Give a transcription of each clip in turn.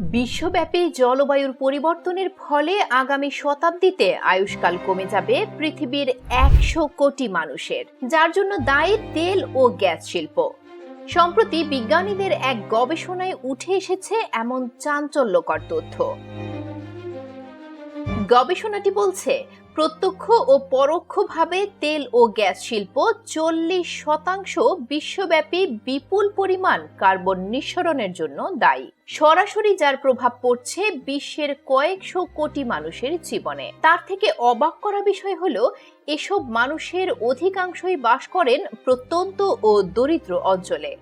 বিশ্বব্যাপী জলবায়ুর পরিবর্তনের ফলে আগামী শতাব্দীতে আয়ুষ্কাল কমে যাবে পৃথিবীর একশো কোটি মানুষের, যার জন্য দায়ী তেল ও গ্যাস শিল্প। সম্প্রতি বিজ্ঞানীদের এক গবেষণায় উঠে এসেছে এমন চাঞ্চল্যকর তথ্য। গবেষণাটি বলছে প্রত্যক্ষ ও পরোক্ষভাবে তেল ও গ্যাস শিল্প চল্লিশ শতাংশ বিশ্বব্যাপী বিপুল পরিমাণ কার্বন নিঃসরণের জন্য দায়ী। সরাসরি যার প্রভাব পড়ছে বিশ্বের কয়েকশো কোটি মানুষের জীবনে। তার থেকে অবাক করা বিষয় হলো, এসব মানুষের অধিকাংশই বাস করেন প্রত্যন্ত ও দরিদ্র অঞ্চলে।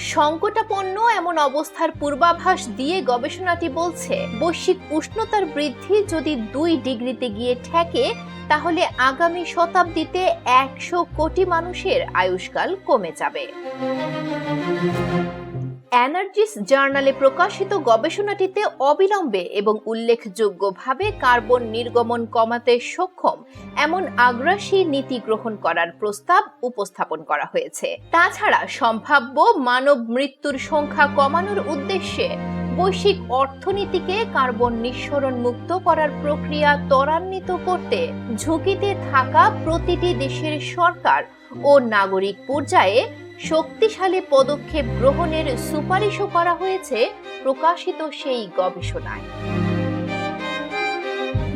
সংকটাপন্ন এমন অবস্থার পূর্বাভাস দিয়ে গবেষণাটি বলছে, বৈশ্বিক উষ্ণতার বৃদ্ধি যদি দুই ডিগ্রিতে গিয়ে ঠেকে, তাহলে আগামী শতাব্দীতে একশো কোটি মানুষের আয়ুষ্কাল কমে যাবে। এনার্জিস জার্নালে প্রকাশিত গবেষণাটিতে অবিলম্বে এবং উল্লেখযোগ্যভাবে কার্বন নির্গমন কমাতে সক্ষম এমন আগ্রাসী নীতি গ্রহণ করার প্রস্তাব উপস্থাপন করা হয়েছে। তাছাড়া সম্ভাব্য মানব মৃত্যুর সংখ্যা কমানোর উদ্দেশ্যে বৈশ্বিক অর্থনীতিকে কার্বন নিঃসরণ মুক্ত করার প্রক্রিয়া ত্বরান্বিত করতে ঝুঁকিতে থাকা প্রতিটি দেশের সরকার ও নাগরিক পর্যায়ে শক্তিশালী পদক্ষেপ গ্রহণের সুপারিশও করা হয়েছে প্রকাশিত সেই গবেষণায়।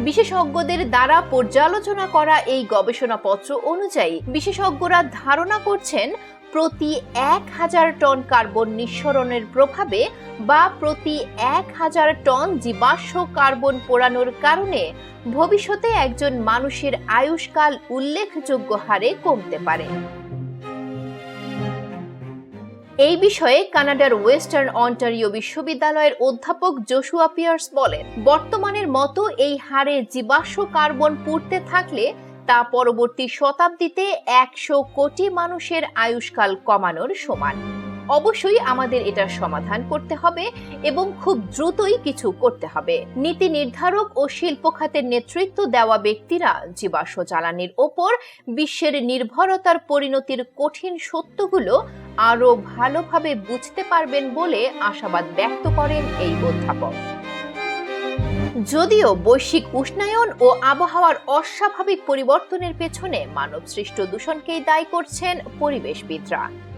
বিশেষজ্ঞদের দ্বারা পর্যালোচনা করা এই গবেষণাপত্র অনুযায়ী বিশেষজ্ঞরা ধারণা করছেন, প্রতি এক হাজার টন কার্বন নিঃসরণের প্রভাবে বা প্রতি এক হাজার টন জীবাশ্ম কার্বন পোড়ানোর কারণে ভবিষ্যতে একজন মানুষের আয়ুষ্কাল উল্লেখযোগ্য হারে কমতে পারে। এই বিষয়ে কানাডার ওয়েস্টার্ন অন্টারিও বিশ্ববিদ্যালয়ের অধ্যাপক জোশুয়া পিয়ার্স বলেন, বর্তমানের মতো এই হারে জীবাশ্ম কার্বন পুড়তে থাকলে তা পরবর্তী শতাব্দীতে একশো কোটি মানুষের আয়ুষ্কাল কমানোর সমান। অবশ্যই আমাদের এটার সমাধান করতে হবে এবং খুব দ্রুতই কিছু করতে হবে। নীতি নির্ধারক ও শিল্প খাতের নেতৃত্ব দেওয়া ব্যক্তিরা জীবাশ্ম জ্বালানির ওপর বিশ্বের নির্ভরতার পরিণতির কঠিন সত্যগুলো আরও ভালোভাবে বুঝতে পারবেন বলে আশাবাদ ব্যক্ত করেন এই অধ্যাপক। যদিও বৈশ্বিক উষ্ণায়ন ও আবহাওয়ার অস্বাভাবিক পরিবর্তনের পেছনে মানবসৃষ্ট দূষণকেই দায়ী করছেন পরিবেশবিদরা।